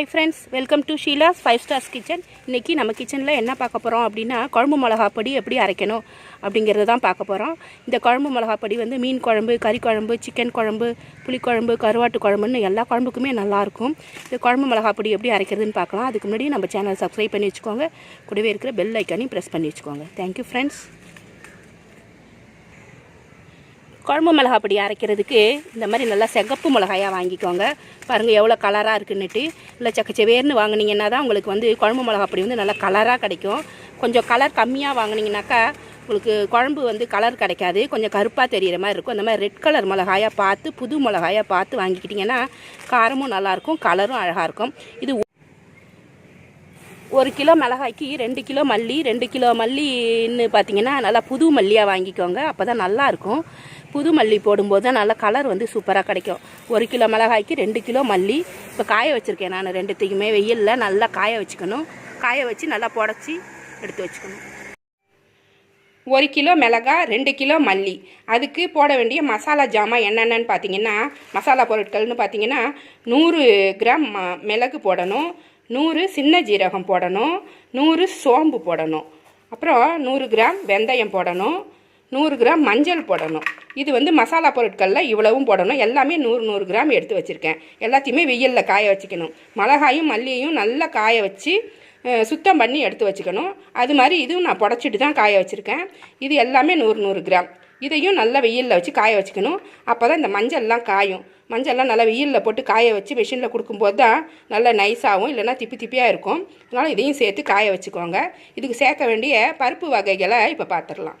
Hi friends welcome to Sheela's five stars kitchen இன்றைக்கி நம்ம கிச்சனில் என்ன பார்க்க போகிறோம் அப்படின்னா குழம்பு மிளகா பொடி எப்படி அரைக்கணும் அப்படிங்கிறத தான் பார்க்க போகிறோம் இந்த குழம்பு மிளகா பொடி வந்து மீன் குழம்பு கறி குழம்பு சிக்கன் குழம்பு புளிக்குழம்பு கருவாட்டு குழம்புன்னு எல்லா குழம்புக்குமே நல்லாயிருக்கும் இந்த குழம்பு மிளகா பொடி எப்படி அரைக்கிறதுன்னு பார்க்கலாம். அதுக்கு முன்னாடி நம்ம சேனல் சப்ஸ்கிரைப் பண்ணி வச்சுக்கோங்க. கூடவே இருக்கிற பெல் ஐக்கானையும் ப்ரெஸ் பண்ணி வச்சுக்கோங்க. தேங்க்யூ ஃப்ரெண்ட்ஸ் குழம்பு மிளகா பொடி அரைக்கிறதுக்கு இந்த மாதிரி நல்லா சிகப்பு மிளகாயாக வாங்கிக்கோங்க. பாருங்கள் எவ்வளோ கலராக இருக்குன்னுட்டு. இல்லை சக்கச்சவேர்னு வாங்குனீங்கன்னா தான் உங்களுக்கு வந்து குழம்பு மிளகா பொடி வந்து நல்லா கலராக கிடைக்கும். கொஞ்சம் கலர் கம்மியாக வாங்குனீங்கனாக்கா உங்களுக்கு குழம்பு வந்து கலர் கிடைக்காது. கொஞ்சம் கருப்பாக தெரிகிற மாதிரி இருக்கும். அந்த மாதிரி ரெட் கலர் மிளகாயாக பார்த்து புது மிளகாயாக பார்த்து வாங்கிக்கிட்டிங்கன்னா காரமும் நல்லாயிருக்கும் கலரும் அழகாக இருக்கும். இது ஒரு கிலோ மிளகாய்க்கு ரெண்டு கிலோ மல்லி ரெண்டு கிலோ மல்லின்னு பார்த்தீங்கன்னா நல்லா புது மல்லியாக வாங்கிக்கோங்க. அப்போ தான் நல்லாயிருக்கும். புது மல்லி போடும்போது தான் நல்லா கலர் வந்து சூப்பராக கிடைக்கும். ஒரு கிலோ மிளகாய்க்கு ரெண்டு கிலோ மல்லி. இப்போ காய வச்சுருக்கேன் நான் ரெண்டுத்தையுமே. வெயிலில் நல்லா காய வச்சுக்கணும். காய வச்சு நல்லா புடச்சி எடுத்து வச்சுக்கணும். ஒரு கிலோ மிளகா ரெண்டு கிலோ மல்லி. அதுக்கு போட வேண்டிய மசாலா ஜாமான் என்னென்னு பார்த்தீங்கன்னா மசாலா பொருட்கள்னு பார்த்தீங்கன்னா நூறு கிராம் ம மிளகு போடணும். நூறு சின்ன ஜீரகம் போடணும். நூறு சோம்பு போடணும். அப்புறம் நூறு கிராம் வெந்தயம் போடணும். நூறு கிராம் மஞ்சள் போடணும். இது வந்து மசாலா பொருட்களில் இவ்வளவும் போடணும். எல்லாமே நூறு நூறு கிராம் எடுத்து வச்சுருக்கேன். எல்லாத்தையுமே வெயிலில் காய வச்சுக்கணும். மிளகாயும் மல்லியையும் நல்லா காய வச்சு சுத்தம் பண்ணி எடுத்து வச்சுக்கணும். அது மாதிரி இதுவும் நான் புடச்சிட்டு தான் காய வச்சுருக்கேன். இது எல்லாமே நூறு நூறு கிராம். இதையும் நல்லா வெயிலில் வச்சு காய வச்சுக்கணும். அப்போ தான் இந்த மஞ்சள்லாம் காயும். மஞ்சள்லாம் நல்லா வெயிலில் போட்டு காய வச்சு மிஷினில் கொடுக்கும்போது தான் நல்லா நைஸாகவும் இல்லைன்னா திப்பி திப்பியாக இருக்கும். அதனால் இதையும் சேர்த்து காய வச்சுக்கோங்க. இதுக்கு சேர்க்க வேண்டிய பருப்பு வகைகளை இப்போ பார்த்துடலாம்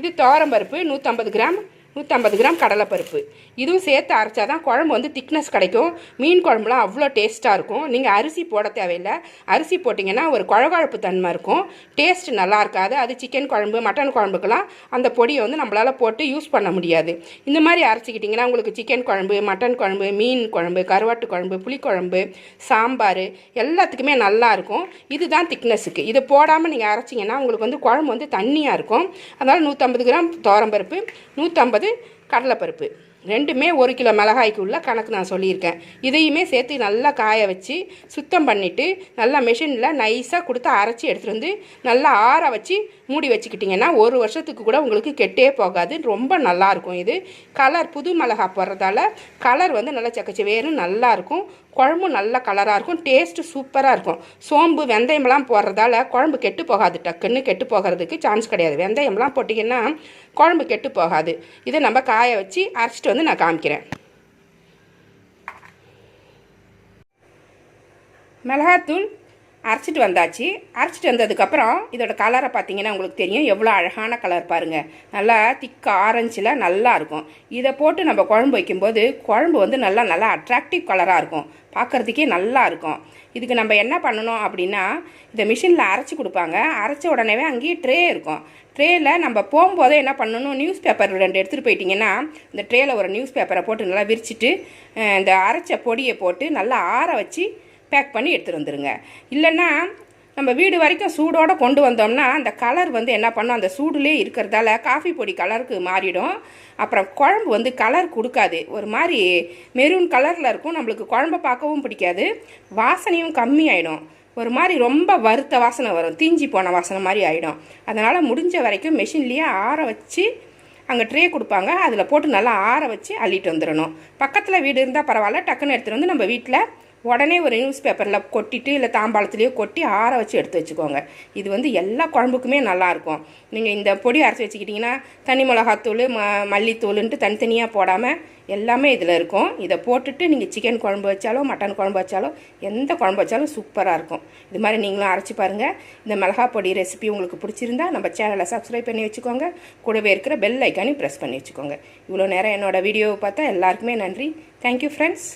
இது துவரம்பருப்பு நூற்றம்பது கிராம். நூற்றம்பது கிராம் கடலைப்பருப்பு. இதுவும் சேர்த்து அரைச்சா தான் குழம்பு வந்து திக்னஸ் கிடைக்கும். மீன் குழம்புலாம் அவ்வளோ டேஸ்ட்டாக இருக்கும். நீங்கள் அரிசி போட தேவையில்லை. அரிசி போட்டிங்கன்னா ஒரு குழகுழப்பு தன்மை இருக்கும். டேஸ்ட் நல்லா இருக்காது. அது சிக்கன் குழம்பு மட்டன் குழம்புக்கெல்லாம் அந்த பொடியை வந்து நம்மளால் போட்டு யூஸ் பண்ண முடியாது. இந்த மாதிரி அரைச்சிக்கிட்டிங்கன்னா உங்களுக்கு சிக்கன் குழம்பு மட்டன் குழம்பு மீன் குழம்பு கருவாட்டு குழம்பு புளிக்குழம்பு சாம்பார் எல்லாத்துக்குமே நல்லா இருக்கும். இதுதான் திக்னஸுக்கு இதை போடாமல் நீங்கள் அரைச்சிங்கன்னா உங்களுக்கு வந்து குழம்பு வந்து தண்ணியாக இருக்கும். அதனால் நூற்றம்பது கிராம் தோரம்பருப்பு நூற்றம்பது hadi. கடலைப்பருப்பு. ரெண்டுமே ஒரு கிலோ மிளகாய்க்கு உள்ள கணக்கு நான் சொல்லியிருக்கேன். இதையுமே சேர்த்து நல்லா காய வச்சு சுத்தம் பண்ணிவிட்டு நல்லா மிஷினில் நைஸாக கொடுத்து அரைச்சி எடுத்துகிட்டு வந்து நல்லா ஆற வச்சு மூடி வச்சுக்கிட்டிங்கன்னா ஒரு வருஷத்துக்கு கூட உங்களுக்கு கெட்டே போகாது. ரொம்ப நல்லாயிருக்கும் இது. கலர் புது மிளகா போடுறதால கலர் வந்து நல்லா சக்கச்சவேரும் நல்லாயிருக்கும். குழம்பும் நல்ல கலராக இருக்கும். டேஸ்ட்டு சூப்பராக இருக்கும். சோம்பு வெந்தயம்லாம் போடுறதால குழம்பு கெட்டு போகாது. டக்குன்னு கெட்டு போகிறதுக்கு சான்ஸ் கிடையாது. வெந்தயம்லாம் போட்டிங்கன்னா குழம்பு கெட்டு போகாது. இதை நம்ம காய வச்சு அரைச்சிட்டு வந்து நான் காமிக்கிறேன். மிளகாத்தூள் அரைச்சிட்டு வந்தாச்சு. அரைச்சிட்டு வந்ததுக்கப்புறம் இதோட கலரை பார்த்தீங்கன்னா உங்களுக்கு தெரியும். எவ்வளோ அழகான கலர் பாருங்கள் நல்லா திக்க ஆரஞ்சில் நல்லா இருக்கும். இதை போட்டு நம்ம குழம்பு வைக்கும்போது குழம்பு வந்து நல்லா நல்லா அட்ராக்டிவ் கலராக இருக்கும். பார்க்குறதுக்கே நல்லா இருக்கும். இதுக்கு நம்ம என்ன பண்ணணும் அப்படின்னா இந்த மிஷினில் அரைச்சி கொடுப்பாங்க. அரைச்ச உடனேவே அங்கேயே ட்ரே இருக்கும். ட்ரேயில் நம்ம போகும்போதே என்ன பண்ணணும்? நியூஸ் பேப்பர் ரெண்டு எடுத்துகிட்டு போயிட்டீங்கன்னா இந்த ட்ரேயில் ஒரு நியூஸ் பேப்பரை போட்டு நல்லா விரிச்சிட்டு இந்த அரைச்ச பொடியை போட்டு நல்லா ஆற வச்சு பேக் பண்ணி எடுத்துகிட்டு வந்துடுங்க இல்லைன்னா நம்ம வீடு வரைக்கும் சூடோடு கொண்டு வந்தோம்னா அந்த கலர் வந்து என்ன பண்ணும்? அந்த சூடுலேயே இருக்கிறதால காஃபி பொடி கலருக்கு மாறிடும். அப்புறம் குழம்பு வந்து கலர் கொடுக்காது. ஒரு மாதிரி மெரூன் கலரில் இருக்கும். நம்மளுக்கு குழம்ப பார்க்கவும் பிடிக்காது. வாசனையும் கம்மியாயிடும். ஒரு மாதிரி ரொம்ப வறுத்த வாசனை வரும். தீஞ்சி போன வாசனை மாதிரி ஆகிடும் அதனால் முடிஞ்ச வரைக்கும் மெஷின்லேயே ஆற வச்சு அங்கே ட்ரே கொடுப்பாங்க. அதில் போட்டு நல்லா ஆற வச்சு அள்ளிட்டு வந்துடணும் பக்கத்தில் வீடு இருந்தால் பரவாயில்ல. டக்குன்னு எடுத்துகிட்டு வந்து நம்ம வீட்டில் உடனே ஒரு நியூஸ் பேப்பரில் கொட்டிட்டு இல்லை தாம்பாளத்துலேயோ கொட்டி ஆற வச்சு எடுத்து வச்சுக்கோங்க. இது வந்து எல்லா குழம்புக்குமே நல்லாயிருக்கும் நீங்கள் இந்த பொடி அரைச்சி வச்சுக்கிட்டிங்கன்னா தனி மிளகாத்தூள் ம மல்லித்தூளுன்ட்டு தனித்தனியாக போடாமல் எல்லாமே இதில் இருக்கும். இதை போட்டுட்டு நீங்கள் சிக்கன் குழம்பு வச்சாலும் மட்டன் குழம்பு வச்சாலும் எந்த குழம்பு வச்சாலும் சூப்பராக இருக்கும். இது மாதிரி நீங்களும் அரைச்சி பாருங்கள் இந்த மிளகா பொடி ரெசிபி உங்களுக்கு பிடிச்சிருந்தா நம்ம சேனலை சப்ஸ்கிரைப் பண்ணி வச்சுக்கோங்க. கூடவே இருக்கிற பெல் ஐக்கானையும் ப்ரெஸ் பண்ணி வச்சுக்கோங்க. இவ்வளோ நேரம் என்னோடய வீடியோவை பார்த்தா எல்லாருக்குமே நன்றி. Thank you friends